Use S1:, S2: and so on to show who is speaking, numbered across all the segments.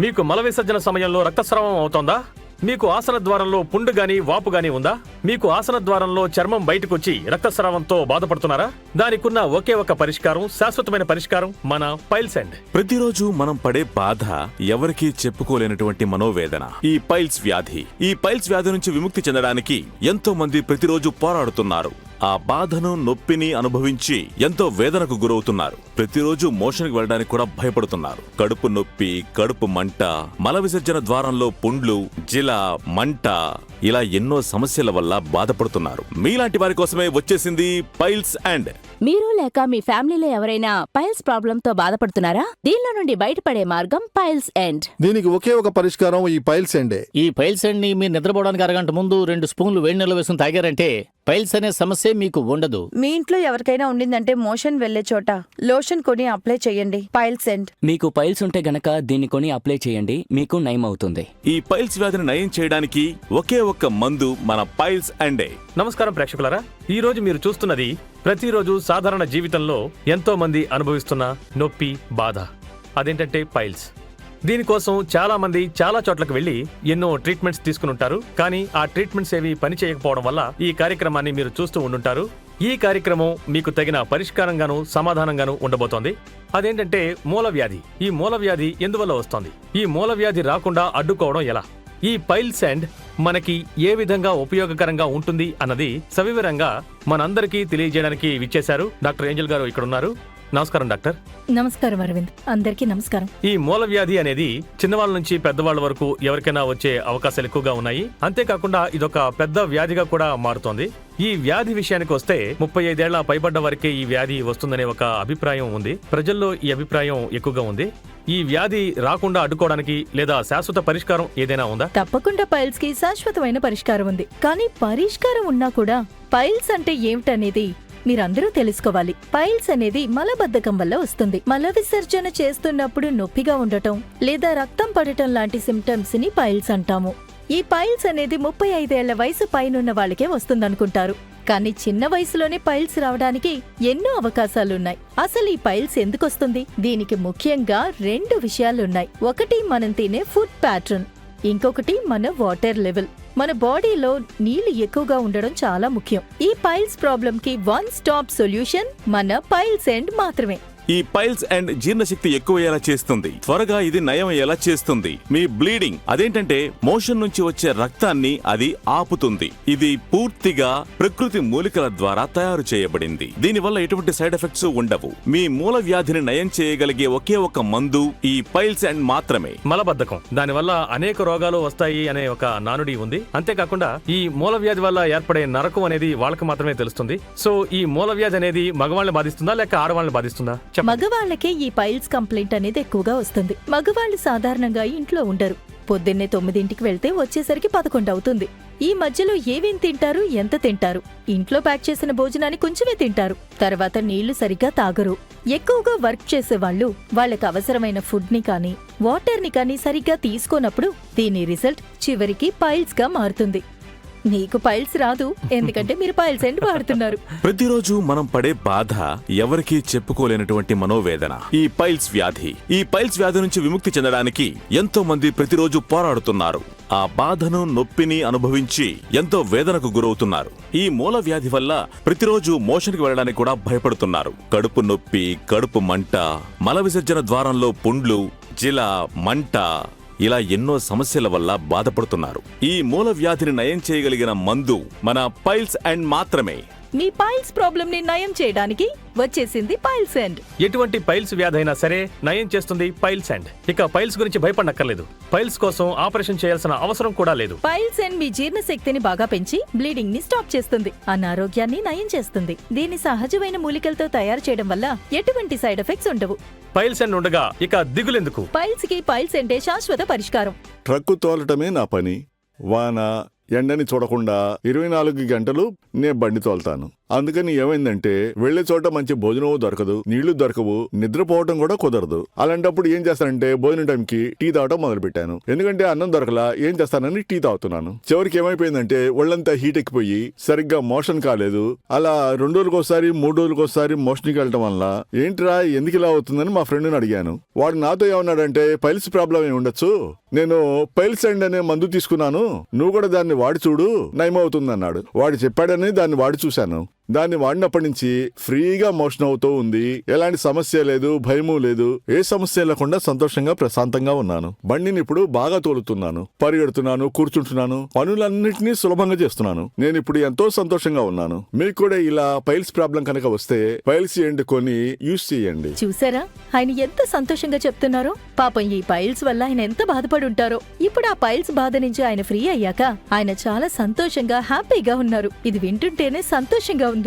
S1: మీకు మల విసర్జన సమయంలో రక్తస్రావం అవుతోందా? మీకు ఆసన ద్వారంలో పుండు గాని వాపు గాని ఉందా? మీకు ఆసన ద్వారంలో చర్మం బయటకొచ్చి రక్తస్రావంతో బాధపడుతున్నారా? దానికున్న ఒకే ఒక పరిష్కారం శాశ్వతమైన పరిష్కారం మన పైల్స్ అండ్.
S2: ప్రతిరోజు మనం పడే బాధ ఎవరికీ చెప్పుకోలేనటువంటి మనోవేదన. ఈ పైల్స్ వ్యాధి. ఈ పైల్స్ వ్యాధి నుంచి విముక్తి చెందడానికి ఎంతో మంది ప్రతిరోజు పోరాడుతున్నారు. ఆ బాధను నొప్పిని అనుభవించి ఎంతో వేదనకు గురవుతున్నారు. ప్రతిరోజు మోషన్కి వెళ్ళడానికి కూడా భయపడుతున్నారు. కడుపు నొప్పి కడుపు మంట మల విసర్జన ద్వారంలో పుండ్లు జిల మంట ఇలా ఎన్నో సమస్యల వల్ల బాధపడుతున్నారు. మీలాంటి వారి కోసమే వచ్చేసింది పైల్స్ అండ్.
S3: మీరు లేక మీ ఫ్యామిలీలో ఎవరైనా పైల్స్ ప్రాబ్లంతో బాధపడుతున్నారా? దీనిలో నుండి బయటపడే మార్గం పైల్స్ ఎండ్
S4: దీనికి ఒకే ఒక పరిష్కారం ఈ పైల్స్ ఎండే
S5: ఈ పైల్స్ని మీరు నిద్రపోవడానికి అరగంట ముందు రెండు స్పూన్లు వేడి నీళ్ళు వేసుకుని తాగారంటే పైల్స్ అనే సమస్య మీకు ఉండదు.
S6: మీ ఇంట్లో ఎవరికైనా ఉండిందంటే మోషన్ వెళ్ళే చోట లోషన్ కొని అప్లై చేయండి. Pile send.
S7: మీకు పైల్స్ ఉంటే గనక దీన్ని కొని అప్లై చేయండి. మీకు నయం అవుతుంది
S2: ఈ పైల్స్ వ్యాధిని నయం చేయడానికి ఒకే ఒక్క మందు మన పైల్స్ అండే.
S1: నమస్కారం ప్రేక్షకులారా. ఈ రోజు మీరు చూస్తున్నది ప్రతిరోజు సాధారణ జీవితంలో ఎంతో మంది అనుభవిస్తున్న నొప్పి బాధ. అదేంటంటే పైల్స్ దీనికోసం చాలా మంది చాలా చోట్లకు వెళ్ళి ఎన్నో ట్రీట్మెంట్స్ తీసుకుని ఉంటారు. కానీ ఆ ట్రీట్మెంట్స్ ఏవి పని చేయకపోవడం వల్ల ఈ కార్యక్రమాన్ని మీరు చూస్తూ ఉండుంటారు. ఈ కార్యక్రమం మీకు తగిన పరిష్కారంగాను సమాధానంగాను ఉండబోతోంది. అదేంటంటే మూల వ్యాధి. ఈ మూల వ్యాధి ఎందువల్ల వస్తోంది? ఈ మూల వ్యాధి రాకుండా అడ్డుకోవడం ఎలా? ఈ పైల్ శాండ్ మనకి ఏ విధంగా ఉపయోగకరంగా ఉంటుంది అన్నది సవివరంగా మనందరికీ తెలియజేయడానికి విచ్చేశారు డాక్టర్ ఏంజల్ గారు ఇక్కడ ఉన్నారు నమస్కారం డాక్టర్.
S8: నమస్కారం అరవింద్. అందరికీ నమస్కారం.
S1: ఈ మూల వ్యాధి అనేది చిన్నవాళ్ళ నుంచి పెద్దవాళ్ళ వరకు ఎవరికైనా వచ్చే అవకాశాలు ఎక్కువగా ఉన్నాయి. అంతేకాకుండా ఇదొక పెద్ద వ్యాధిగా కూడా మారుతోంది. ఈ వ్యాధి విషయానికి వస్తే ముప్పై ఐదేళ్ళ పైబడ్డ వరకే ఈ వ్యాధి వస్తుందనే ఒక అభిప్రాయం ఉంది. ప్రజల్లో ఈ అభిప్రాయం ఎక్కువగా ఉంది. ఈ వ్యాధి రాకుండా అడ్డుకోవడానికి లేదా శాశ్వత పరిష్కారం ఏదైనా ఉందా?
S8: తప్పకుండా పైల్స్కి శాశ్వతమైన పరిష్కారం ఉంది. కానీ పరిష్కారం ఉన్నా కూడా పైల్స్ అంటే ఏమిటనేది మీరందరూ తెలుసుకోవాలి. పైల్స్ అనేది మలబద్ధకం వల్ల వస్తుంది. మల విసర్జన చేస్తున్నప్పుడు నొప్పిగా ఉండటం లేదా రక్తం పడటం లాంటి సిమ్టమ్స్ని పైల్స్ అంటాము. ఈ పైల్స్ అనేది ముప్పై ఐదేళ్ళ వయసు పైనున్న వాళ్ళకే వస్తుందనుకుంటారు. కానీ చిన్న వయసులోనే పైల్స్ రావడానికి ఎన్నో అవకాశాలున్నాయి. అసలు ఈ పైల్స్ ఎందుకొస్తుంది? దీనికి ముఖ్యంగా రెండు విషయాలున్నాయి. ఒకటి మనం తినే ఫుడ్ ప్యాటర్న్ ఇంకొకటి మన వాటర్ లెవెల్. మన బాడీలో నీళ్ళు ఎక్కువగా ఉండడం చాలా ముఖ్యం. ఈ పైల్స్ ప్రాబ్లం కి వన్ స్టాప్ సొల్యూషన్ మన పైల్స్ ఎండ్ మాత్రమే.
S2: ఈ పైల్స్ అండ్ జీర్ణశక్తి ఎక్కువయ్యేలా చేస్తుంది. త్వరగా ఇది నయం అయ్యేలా చేస్తుంది. మీ బ్లీడింగ్ అదేంటంటే మోషన్ నుంచి వచ్చే రక్తాన్ని అది ఆపుతుంది. ఇది పూర్తిగా ప్రకృతి మూలికల ద్వారా తయారు చేయబడింది. దీనివల్ల ఎటువంటి సైడ్ ఎఫెక్ట్స్ ఉండవు. మీ మూల వ్యాధిని నయం చేయగలిగే ఒకే ఒక మందు ఈ పైల్స్ అండ్ మాత్రమే.
S1: మలబద్ధకం. దానివల్ల అనేక రోగాలు వస్తాయి అనే ఒక నానుడి ఉంది. అంతేకాకుండా ఈ మూల వ్యాధి వల్ల ఏర్పడే నరకం అనేది వాళ్ళకి మాత్రమే తెలుస్తుంది. సో ఈ మూల వ్యాధి అనేది మగవాళ్ళని బాధిస్తుందా లేక ఆడవాళ్ళని బాధిస్తుందా?
S8: మగవాళ్ళకే ఈ పైల్స్ కంప్లైంట్ అనేది ఎక్కువగా వస్తుంది. మగవాళ్ళు సాధారణంగా ఇంట్లో ఉండరు. పొద్దున్నే తొమ్మిదింటికి వెళ్తే వచ్చేసరికి పదకొండు అవుతుంది. ఈ మధ్యలో ఏమేం తింటారు ఎంత తింటారు? ఇంట్లో ప్యాక్ చేసిన భోజనాన్ని కొంచెమే తింటారు. తర్వాత నీళ్ళు సరిగ్గా తాగరు. ఎక్కువగా వర్క్ చేసే వాళ్ళు వాళ్ళకి అవసరమైన ఫుడ్ని కానీ వాటర్ని కానీ సరిగ్గా తీసుకోనప్పుడు దీని రిజల్ట్ చివరికి పైల్స్గా మారుతుంది. నీకు పైల్స్ రాదు ఎందుకంటే మీరు పైల్స్ ఎండ్ వాడుతున్నారు?
S2: ప్రతిరోజు మనం పడే బాధ ఎవరికీ చెప్పుకోలేనటువంటి మనోవేదన. ఈ పైల్స్ వ్యాధి. ఈ పైల్స్ వ్యాధి నుంచి విముక్తి చెందడానికి ఎంతో మంది ప్రతిరోజు పోరాడుతున్నారు. ఆ బాధను నొప్పిని అనుభవించి ఎంతో వేదనకు గురవుతున్నారు. ఈ మూల వ్యాధి వల్ల ప్రతిరోజు మోషన్కి వెళ్ళడానికి కూడా భయపడుతున్నారు. కడుపు నొప్పి కడుపు మంట మల విసర్జన ద్వారంలో పుండ్లు జిల మంట ఇలా ఎన్నో సమస్యల వల్ల బాధపడుతున్నారు. ఈ మూల వ్యాధిని నయం చేయగలిగిన మందు మన పైల్స్ అండ్ మాత్రమే.
S8: మీ పైల్స్ ప్రాబ్లం ని నయం చేయడానికి వచ్చేసింది పైల్స్ ఎండ్.
S1: ఎటువంటి పైల్స్ వ్యాధి అయినా సరే నయం చేస్తుంది పైల్స్ అండ్ ఇక పైల్స్ గురించి భయపడనక్కర్లేదు. పైల్స్ కోసం ఆపరేషన్ చేయాల్సిన అవసరం కూడా లేదు.
S8: పైల్స్ అండ్ మీ జీర్ణశక్తిని బాగా పెంచి బ్లీడింగ్ని స్టాప్ చేస్తుంది. అనారోగ్యాన్ని నయం చేస్తుంది. దీని సహజమైన మూలికలతో తయారు చేయడం వల్ల ఎటువంటి సైడ్ ఎఫెక్ట్స్ ఉండవు.
S1: పైల్స్ అండ్ ఉండగా ఇక దిగులెందుకు?
S8: పైల్స్కి పైల్స్ అంటే శాశ్వత పరిష్కారం.
S4: ట్రక్కు తోలటమే నా పని. వాన ఎండని చూడకుండా ఇరవై నాలుగు గంటలు నే బండి తోలుతాను. అందుకని ఏమైందంటే వెళ్ళే చోట మంచి భోజనం దొరకదు నీళ్ళు దొరకవు నిద్రపోవటం కూడా కుదరదు. అలాంటప్పుడు ఏం చేస్తానంటే భోజనం టైంకి టీ తాగటం మొదలు పెట్టాను ఎందుకంటే అన్నం దొరకలా ఏం చేస్తానని టీ తాగుతున్నాను. చివరికి ఏమైపోయిందంటే ఒళ్ళంతా హీట్ ఎక్కిపోయి సరిగ్గా మోషన్ కాలేదు. అలా రెండు రోజులకోసారి మూడు రోజులకోసారి మోషన్కి వెళ్ళటం వల్ల ఏంట్రా ఎందుకు ఇలా అవుతుందని మా ఫ్రెండ్ని అడిగాను. వాడు నాతో ఏమన్నాడంటే పైల్స్ ప్రాబ్లం ఏమి ఉండొచ్చు? నేను పైల్స్ అండ్ అనే మందు తీసుకున్నాను. నువ్వు కూడా దాన్ని వాడి చూడు నయమవుతుంది అన్నాడు వాడు చెప్పాడని దాన్ని వాడి చూశాను. దాన్ని వాడినప్పటి నుంచి ఫ్రీగా మోషన్ అవుతూ ఉంది. ఎలాంటి సమస్య లేదు భయము లేదు. ఏ సమస్య లేకుండా సంతోషంగా ప్రశాంతంగా ఉన్నాను. బండిని ఇప్పుడు బాగా తోలుతున్నాను. పరిగెడుతున్నాను కూర్చుంటున్నాను. పనులన్నింటినీ సులభంగా చేస్తున్నాను. నేను ఇప్పుడు ఎంతో సంతోషంగా ఉన్నాను. మీకు కూడా ఇలా పైల్స్ ప్రాబ్లం కనుక వస్తే పైల్స్ ఎండ్ కొని యూస్ చేయండి.
S8: చూసారా? ఆయన ఎంత సంతోషంగా చెప్తున్నారో. పాపం ఈ పైల్స్ వల్ల ఆయన ఎంత బాధపడి ఉంటారో. ఇప్పుడు ఆ పైల్స్ బాధ నుంచి ఆయన ఫ్రీ అయ్యాక ఆయన చాలా సంతోషంగా హ్యాపీగా ఉన్నారు. ఇది వింటుంటేనే సంతోషంగా ఉంది.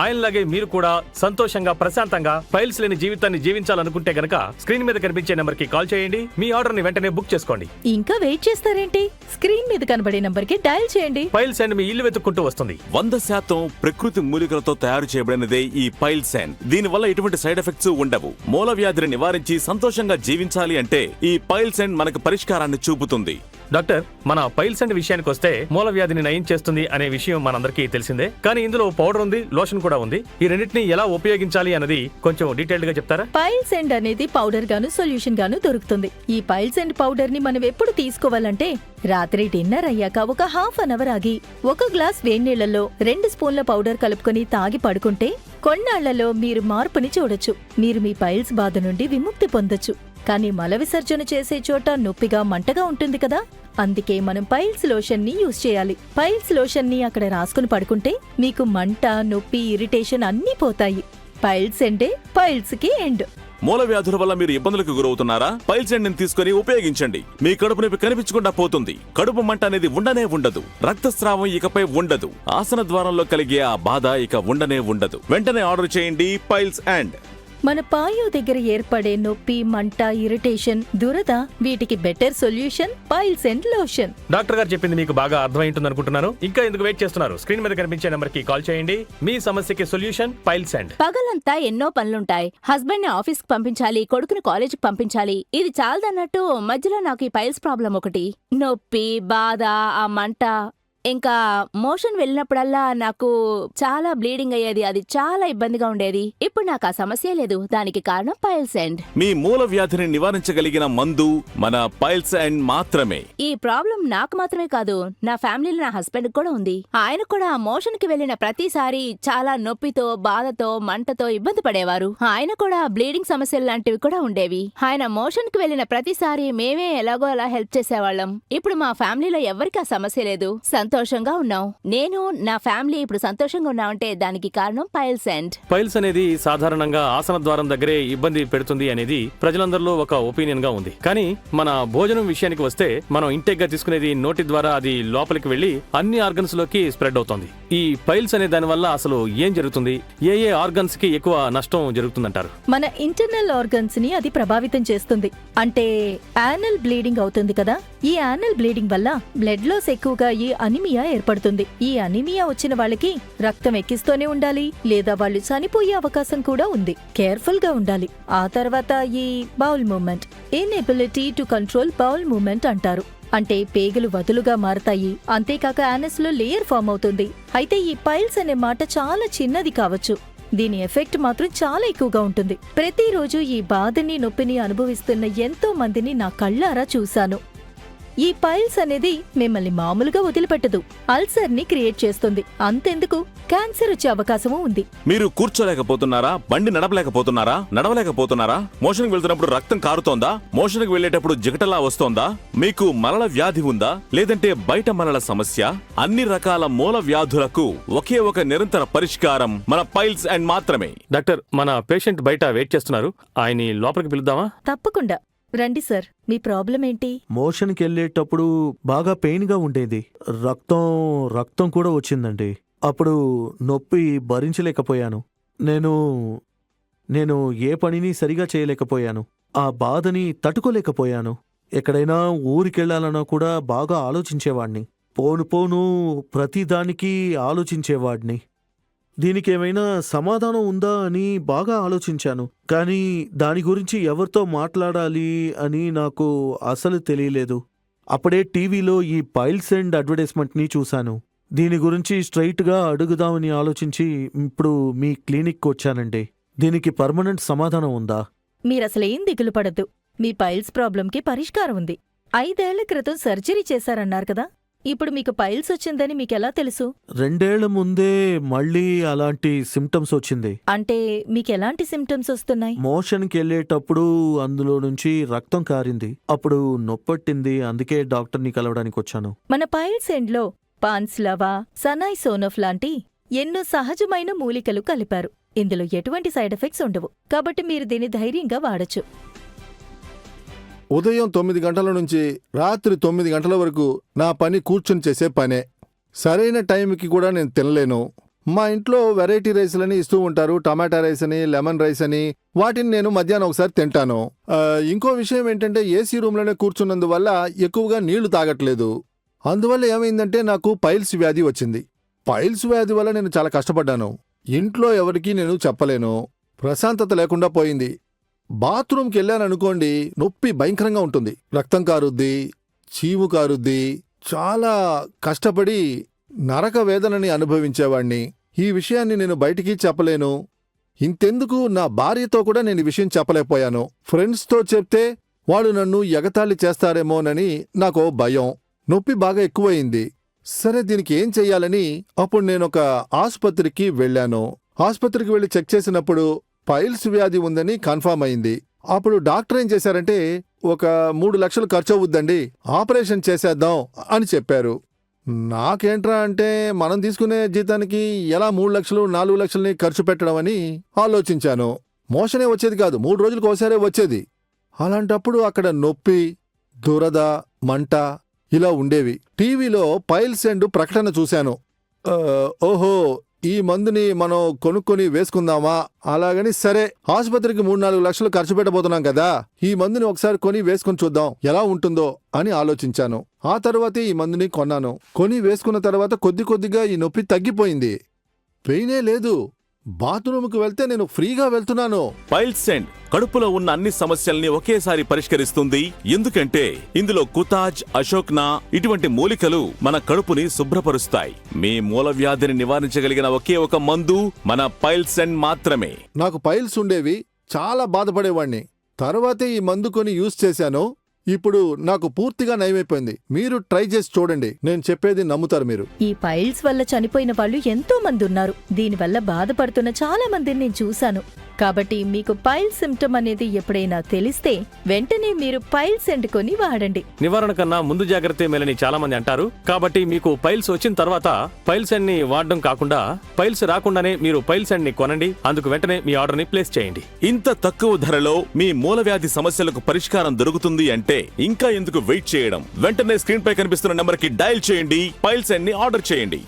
S1: ఆయనలాగే మీరు కూడా సంతోషంగా ప్రశాంతంగా ఫైల్స్ లేని జీవితాన్ని జీవించాలనుకుంటే గనక స్క్రీన్ మీద కనిపించే నెంబర్కి కాల్ చేయండి. మీ ఆర్డర్ని వెంటనే బుక్ చేసుకోండి.
S8: ఇంకా వెయిట్ చేస్తారేంటి? స్క్రీన్ మీద కనబడే నంబర్కి డయల్ చేయండి.
S1: ఫైల్స్ అండ్ మీ ఇల్లు వెతుక్కుంటూ వస్తుంది.
S2: వంద శాతం ప్రకృతి మూలికలతో తయారు చేయబడినదే ఈ పైల్సెన్ దీనివల్ల ఎటువంటి సైడ్ ఎఫెక్ట్స్ ఉండవు. మూల వ్యాధిని నివారించి సంతోషంగా జీవించాలి అంటే ఈ పైల్సెన్ మనకు పరిష్కారాన్ని చూపుతుంది.
S1: డాక్టర్ మన పైల్స్ అండ్ విషయానికి వస్తే మూల వ్యాధిని నయం చేస్తుంది అనే విషయం మనందరికీ తెలిసిందే. కానీ ఇందులో పౌడర్ ఉంది లోషన్ కూడా ఉంది. ఈ రెండింటిని ఎలా ఉపయోగించాలి అన్నది కొంచెం డీటెయిల్డ్గా చెప్తారా?
S8: పైల్స్ ఎండ్ అనేది పౌడర్ గాను సొల్యూషన్ గాను దొరుకుతుంది. ఈ పైల్స్ ఎండ్ పౌడర్ని మనం ఎప్పుడు తీసుకోవాలంటే రాత్రి డిన్నర్ అయ్యాక ఒక హాఫ్ అన్ అవర్ ఆగి ఒక గ్లాస్ వేడినీళ్ళలో రెండు స్పూన్ల పౌడర్ కలుపుకొని తాగి పడుకుంటే కొన్నాళ్ళలో మీరు మార్పుని చూడొచ్చు. మీరు మీ పైల్స్ బాధ నుండి విముక్తి పొందొచ్చు. కానీ మల విసర్జన చేసే చోట నొప్పిగా మంటగా ఉంటుంది కదా. అందుకే మనం పైల్స్ లోషన్ని యూజ్ చేయాలి. పైల్స్ లోషన్ని అక్కడ రాసుకుని పడుకుంటే మీకు మంట నొప్పి ఇరిటేషన్ అన్నీ పోతాయి. పైల్స్ ఎండే పైల్స్కి ఎండ్.
S2: మూల వ్యాధుల వల్ల మీరు ఇబ్బందులకు గురవుతున్నారా? పైల్స్ని తీసుకొని ఉపయోగించండి. మీ కడుపు నొప్పి కనిపించకుండా పోతుంది. కడుపు మంట అనేది ఉండనే ఉండదు. రక్తస్రావం ఇకపై ఉండదు. ఆసన ద్వారంలో కలిగే ఆ బాధ ఇక ఉండనే ఉండదు. వెంటనే ఆర్డర్ చేయండి పైల్స్ అండ్
S8: మన పాయు దగ్గర ఏర్పడే నొప్పి మంట ఇరిటేషన్ దురద వీటికి better solution piles and lotion.
S1: Doctor గారు చెప్పింది మీకు బాగా అర్థమైంటుంది అనుకుంటున్నాను ఇంకా ఎందుకు వెయిట్ చేస్తున్నారు? స్క్రీన్ మీద కనిపించే నెంబర్కి కాల్ చేయండి. మీ సమస్యకి సొల్యూషన్ పైల్స్ అండ్.
S3: పగలంతా ఎన్నో పనులుంటాయి. హస్బెండ్ని ఆఫీస్కి పంపించాలి కొడుకుని కాలేజీకి పంపించాలి. ఇది చాలదన్నట్టు మధ్యలో నాకు ఈ పైల్స్ ప్రాబ్లం ఒకటి. నొప్పి బాధ ఆ మంట ఇంకా మోషన్ వెళ్ళినప్పుడల్లా నాకు చాలా బ్లీడింగ్ అయ్యేది అది చాలా ఇబ్బందిగా ఉండేది. ఇప్పుడు నాకు ఆ సమస్య లేదు దానికి కారణం పైల్స్ ఎండ్
S2: మీ మూల వ్యాధిని నివారించగలిగిన మందు మన పైల్స్ అండ్ మాత్రమే.
S3: ఈ ప్రాబ్లం నాకు మాత్రమే కాదు నా ఫ్యామిలీలో నా హస్బెండ్ కూడా ఉంది. ఆయన కూడా మోషన్కి వెళ్ళిన ప్రతిసారి చాలా నొప్పితో బాధతో మంటతో ఇబ్బంది పడేవారు. ఆయన కూడా బ్లీడింగ్ సమస్యలు లాంటివి కూడా ఉండేవి. ఆయన మోషన్కి వెళ్ళిన ప్రతిసారి మేమే ఎలాగో అలా హెల్ప్ చేసేవాళ్ళం. ఇప్పుడు మా ఫ్యామిలీలో ఎవరికి ఆ సమస్య లేదు. సంతోషంగా ఉన్నాం నేను నా ఫ్యామిలీ ఇప్పుడు సంతోషంగా ఉన్నామంటే దానికి కారణం పైల్స్ ఎండ్
S1: పైల్స్ అనేది సాధారణంగా ఆసన ద్వారం దగ్గరే ఇబ్బంది పెడుతుంది అనేది ప్రజలందరిలో ఒక ఒపీనియన్గా ఉంది. కానీ మన భోజనం విషయానికి వస్తే మనం ఇంటెక్గా తీసుకునేది నోటి ద్వారా అది లోపలికి వెళ్ళి అన్ని ఆర్గన్స్లోకి స్ప్రెడ్ అవుతుంది. ఈ పైల్స్ అనే దాని వల్ల అసలు ఏం జరుగుతుంది? ఏ ఏ ఆర్గన్స్కి ఎక్కువ నష్టం జరుగుతుందంటారు?
S8: మన ఇంటర్నల్ ఆర్గన్స్ని అది ప్రభావితం చేస్తుంది. అంటే యానల్ బ్లీడింగ్ అవుతుంది కదా? ఈ యానల్ బ్లీడింగ్ వల్ల బ్లడ్ లాస్ ఎక్కువగా ఈ అనిమియా ఏర్పడుతుంది. ఈ అనిమియా వచ్చిన వాళ్ళకి రక్తం ఎక్కిస్తూనే ఉండాలి లేదా వాళ్ళు చనిపోయే అవకాశం కూడా ఉంది. కేర్ఫుల్గా ఉండాలి. ఆ తర్వాత ఈ bowel movement. Inability to control bowel movement అంటారు. అంటే పేగులు వదులుగా మారతాయి. అంతేకాక యానస్లో లేయర్ ఫామ్ అవుతుంది. అయితే ఈ పైల్స్ అనే మాట చాలా చిన్నది కావచ్చు. దీని ఎఫెక్ట్ మాత్రం చాలా ఎక్కువగా ఉంటుంది. ప్రతిరోజు ఈ బాధని నొప్పిని అనుభవిస్తున్న ఎంతో మందిని నా కళ్ళారా చూశాను. ఈ పైల్స్ అనేది మిమ్మల్ని మామూలుగా వదిలిపెట్టదు. అల్సర్ని క్రియేట్ చేస్తుంది. అంతెందుకు? క్యాన్సర్ వచ్చే అవకాశమూ ఉంది.
S2: మీరు కూర్చోలేకపోతున్నారా? బండి నడపలేకపోతున్నారా? నడవలేకపోతున్నారా? మోషన్కి వెళ్తున్నప్పుడు రక్తం కారుతోందా? మోషన్కి వెళ్ళేటప్పుడు జిగటలా వస్తోందా? మీకు మలల వ్యాధి ఉందా? లేదంటే బయట మలల సమస్య? అన్ని రకాల మూల వ్యాధులకు ఒకే ఒక నిరంతర పరిష్కారం మన పైల్స్ అండ్ మాత్రమే.
S1: డాక్టర్ మన పేషెంట్ బయట వెయిట్ చేస్తున్నారు. ఆయన్ని లోపలికి పిలుద్దామా?
S8: తప్పకుండా. రండి సార్ మీ ప్రాబ్లం ఏంటి?
S9: మోషన్కి వెళ్ళేటప్పుడు బాగా పెయిన్గా ఉండేది. రక్తం రక్తం కూడా వచ్చిందండి. అప్పుడు నొప్పి భరించలేకపోయాను. నేను నేను ఏ పనిని సరిగా చేయలేకపోయాను. ఆ బాధని తట్టుకోలేకపోయాను. ఎక్కడైనా ఊరికెళ్ళాలన్నా కూడా బాగా ఆలోచించేవాణ్ణి పోను పోను ప్రతిదానికి ఆలోచించేవాడిని. దీనికేమైనా సమాధానం ఉందా అని బాగా ఆలోచించాను. కానీ దాని గురించి ఎవరితో మాట్లాడాలి అని నాకు అసలు తెలియలేదు. అప్పుడే టీవీలో ఈ పైల్స్ అండ్ అడ్వర్టైజ్మెంట్ని చూశాను. దీని గురించి స్ట్రైట్గా అడుగుదామని ఆలోచించి ఇప్పుడు మీ క్లినిక్కి వచ్చానండి. దీనికి పర్మనెంట్ సమాధానం ఉందా?
S8: మీరసలేం దిగులు పడద్దు మీ పైల్స్ ప్రాబ్లంకి పరిష్కారం ఉంది. ఐదేళ్ళ క్రితం సర్జరీ చేశారన్నారు కదా? ఇప్పుడు మీకు పైల్స్ వచ్చిందని మీకెలా తెలుసు?
S9: రెండేళ్ళ ముందే మళ్ళీ అలాంటి సిమ్టమ్స్ వచ్చింది.
S8: అంటే మీకెలాంటి సిమ్టమ్స్ వస్తున్నాయి?
S9: మోషన్కి వెళ్ళేటప్పుడు అందులో నుంచి రక్తం కారింది. అప్పుడు నొప్పట్టింది. అందుకే డాక్టర్ని కలవడానికి వచ్చాను.
S8: మన పైల్స్ ఎండ్లో పాన్స్లవా సనాయ్ సోనోఫ్ లాంటి ఎన్నో సహజమైన మూలికలు కలిపారు. ఇందులో ఎటువంటి సైడ్ ఎఫెక్ట్స్ ఉండవు. కాబట్టి మీరు దీన్ని ధైర్యంగా వాడొచ్చు.
S10: ఉదయం తొమ్మిది గంటల నుంచి రాత్రి తొమ్మిది గంటల వరకు నా పని కూర్చొని చేసే పనే. సరైన టైంకి కూడా నేను తినలేను. మా ఇంట్లో వెరైటీ రైస్లని ఇస్తూ ఉంటారు. టమాటా రైస్ అని లెమన్ రైస్ అని వాటిని నేను మధ్యాహ్నం ఒకసారి తింటాను. ఇంకో విషయం ఏంటంటే ఏసీ రూమ్లోనే కూర్చున్నందువల్ల ఎక్కువగా నీళ్ళు తాగట్లేదు. అందువల్ల ఏమైందంటే నాకు పైల్స్ వ్యాధి వచ్చింది. పైల్స్ వ్యాధి వల్ల నేను చాలా కష్టపడ్డాను. ఇంట్లో ఎవరికీ నేను చెప్పలేను. ప్రశాంతత లేకుండా పోయింది. బాత్రూమ్కి వెళ్ళాననుకోండి నొప్పి భయంకరంగా ఉంటుంది. రక్తం కారుద్ది చీము కారుద్ది చాలా కష్టపడి నరక వేదనని అనుభవించేవాణ్ణి. ఈ విషయాన్ని నేను బయటికి చెప్పలేను. ఇంతెందుకు నా భార్యతో కూడా నేను ఈ విషయం చెప్పలేకపోయాను. ఫ్రెండ్స్తో చెప్తే వాళ్ళు నన్ను ఎగతాళి చేస్తారేమోనని నాకో భయం. నొప్పి బాగా ఎక్కువయింది సరే దీనికి ఏం చెయ్యాలని అప్పుడు నేనొక ఆసుపత్రికి వెళ్ళాను. ఆసుపత్రికి వెళ్ళి చెక్ చేసినప్పుడు పైల్స్ వ్యాధి ఉందని కన్ఫామ్ అయింది. అప్పుడు డాక్టర్ ఏం చేశారంటే ఒక మూడు లక్షలు ఖర్చు అవుద్దండి ఆపరేషన్ చేసేద్దాం అని చెప్పారు. నాకేంట్రా అంటే మనం తీసుకునే జీతానికి ఎలా మూడు లక్షలు నాలుగు లక్షల్ని ఖర్చు పెట్టడం అని ఆలోచించాను. మోషనే వచ్చేది కాదు మూడు రోజులకు ఒకసారే వచ్చేది. అలాంటప్పుడు అక్కడ నొప్పి దురద మంట ఇలా ఉండేవి. టీవీలో పైల్స్ అండ్ ప్రకటన చూశాను. ఓహో ఈ మందుని మనం కొనుక్కొని వేసుకుందామా? అలాగని సరే. ఆసుపత్రికి మూడు నాలుగు లక్షలు ఖర్చు పెట్టబోతున్నాం కదా. ఈ మందుని ఒకసారి కొని వేసుకొని చూద్దాం ఎలా ఉంటుందో అని ఆలోచించాను. ఆ తర్వాతే ఈ మందుని కొన్నాను. కొని వేసుకున్న తర్వాత కొద్ది కొద్దిగా ఈ నొప్పి తగ్గిపోయింది. పెయినే లేదు. బాత్రూమ్కి వెళ్తే నేను ఫ్రీగా వెళ్తున్నాను.
S2: పైల్స్ అండ్ కడుపులో ఉన్న అన్ని సమస్యల్ని ఒకేసారి పరిష్కరిస్తుంది. ఎందుకంటే ఇందులో కుతాజ్ అశోక్నా ఇటువంటి మూలికలు మన కడుపుని శుభ్రపరుస్తాయి. మీ మూల వ్యాధిని నివారించగలిగిన ఒకే ఒక మందు మన పైల్స్ అండ్ మాత్రమే.
S10: నాకు పైల్స్ ఉండేవి చాలా బాధపడేవాణ్ణి. తర్వాతే ఈ మందు కొని యూజ్ చేశాను. ఇప్పుడు నాకు పూర్తిగా నయమైపోయింది. మీరు ట్రై చేసి చూడండి. నేను చెప్పేది నమ్ముతారు మీరు.
S8: ఈ పైల్స్ వల్ల చనిపోయిన వాళ్ళు ఎంతో మంది ఉన్నారు. దీనివల్ల బాధపడుతున్న చాలా మందిని నేను చూశాను. కాబట్టి మీకు పైల్స్ సిమ్టమ్ అనేది ఎప్పుడైనా తెలిస్తే వెంటనే మీరు పైల్స్ ఎండుకొని వాడండి.
S1: నివారణ కన్నా ముందు జాగ్రత్త మేలని చాలా మంది అంటారు. కాబట్టి మీకు పైల్స్ వచ్చిన తర్వాత పైల్స్ని వాడడం కాకుండా పైల్స్ రాకుండానే మీరు పైల్స్ని కొనండి. అందుకు వెంటనే మీ ఆర్డర్ని ప్లేస్ చేయండి.
S2: ఇంత తక్కువ ధరలో మీ మూలవ్యాధి సమస్యలకు పరిష్కారం దొరుకుతుంది అంటే ఇంకా ఎందుకు వెయిట్ చేయడం? వెంటనే స్క్రీన్ పై కనిపిస్తున్న నంబర్కి డయల్ చేయండి. పైల్స్ అన్ని ఆర్డర్ చేయండి.